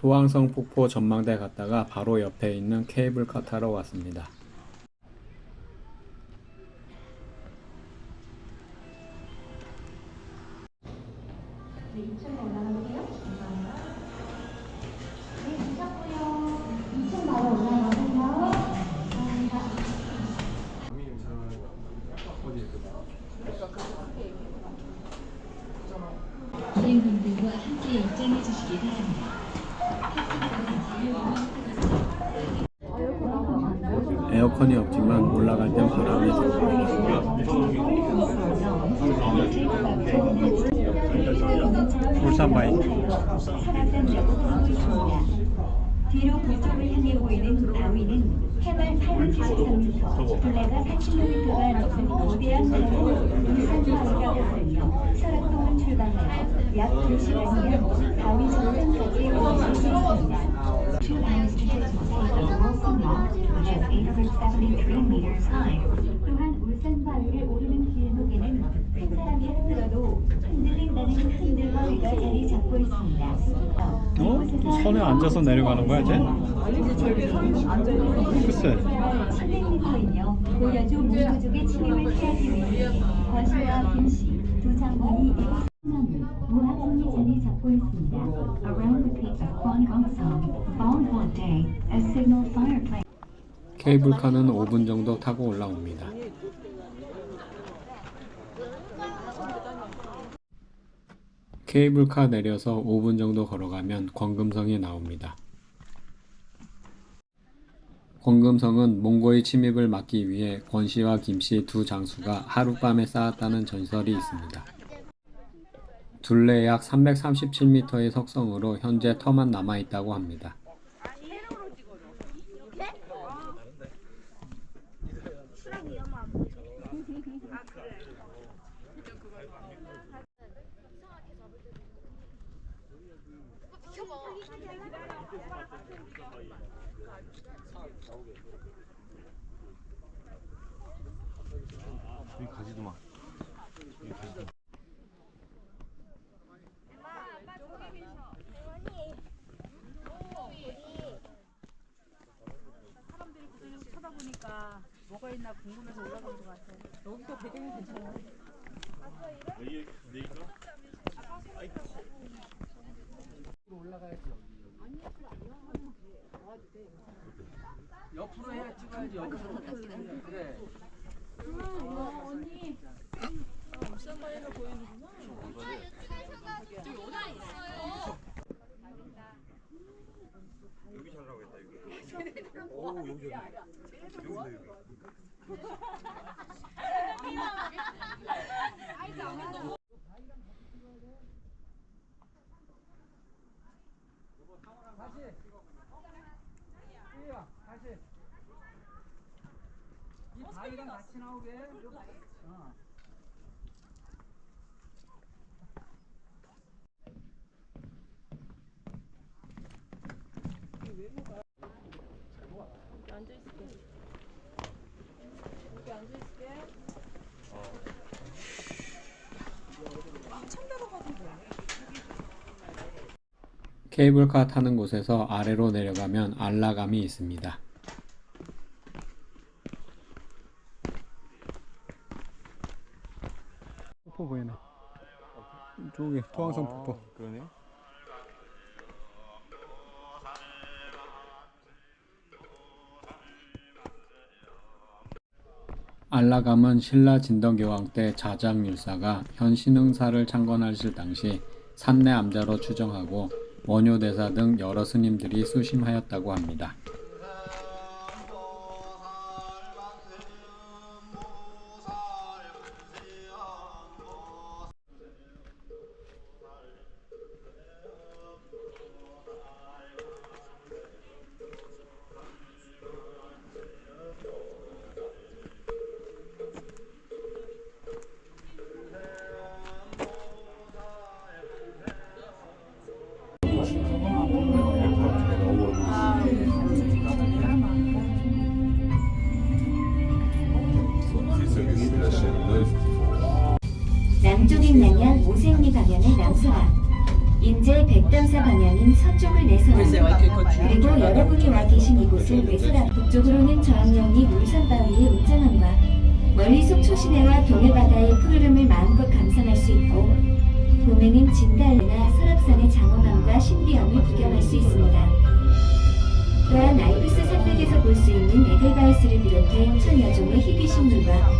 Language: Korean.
도왕성 폭포 전망대 갔다가 바로 옆에 있는 케이블카 타러 왔습니다. 함께 입장해 주시기 바랍니다. 에어컨이 없지만 올라갈 땐 바람이 들고 울산 바이 뒤로 북쪽을 향해 보이는 바위는 해발 873m, 둘레가 80m가 넘는 거대한 바위로 울산 바위라고 불리며 설악동을 출발하여 약 2시간이면 바위 정상까지 올라갈 수 있습니다. Two hours to get to the Wilson Rock, which is 873 meters high. 또한 울산 바위를 오르는 한 사람이 흔들어도 어? 선에 앉아서 내려가는 거야 이제? 글쎄 700m이며 고려주 문교족의 침입을 피하기 위해 권씨와 김씨 두 장군이 이곳 무화성이 자리 잡고 있습니다. Around the peak of Kwangong-song, found one day, a signal fire plane 케이블카는 5분 정도 타고 올라옵니다. 케이블카 내려서 5분 정도 걸어가면 권금성이 나옵니다. 권금성은 몽고의 침입을 막기 위해 권씨와 김씨 두 장수가 하룻밤에 쌓았다는 전설이 있습니다. 둘레 약 337m의 석성으로 현재 터만 남아 있다고 합니다. 여기 가지도 마. 여기 가지도 마. 사람들이 계속 쳐다보니까 뭐가 있나 궁금해서 올라간 것 같아. 여기도 배경이 괜찮아. 옆으로 다시 이리와 다시 이 바위랑 같이 나오게 어. 케이블카 타는 곳에서 아래로 내려가면 안라감이 있습니다. 폭포 보이네. 저기 토왕성 폭포. 아, 그러네. 안라감은 신라 진덕여왕 때 자장율사가 현 신흥사를 창건하실 당시 산내 암자로 추정하고 원효대사 등 여러 스님들이 수심하였다고 합니다. 남쪽인 남양 오색리 방향의 남서라 인제 백담사 방향인 서쪽을 내서랍니다. 그리고 여러분이 와 계신 이곳을 외서라 북쪽으로는 저항령리 울산바위의 웅장함과 멀리 속초 시내와 동해바다의 푸르름을 마음껏 감상할 수 있고 봄에는 진달래나 설악산의 장엄함과 신비함을 구경할 수 있습니다. 또한 알프스 산맥에서 볼 수 있는 에델바이스를 비롯해 천여 종의 희귀식물과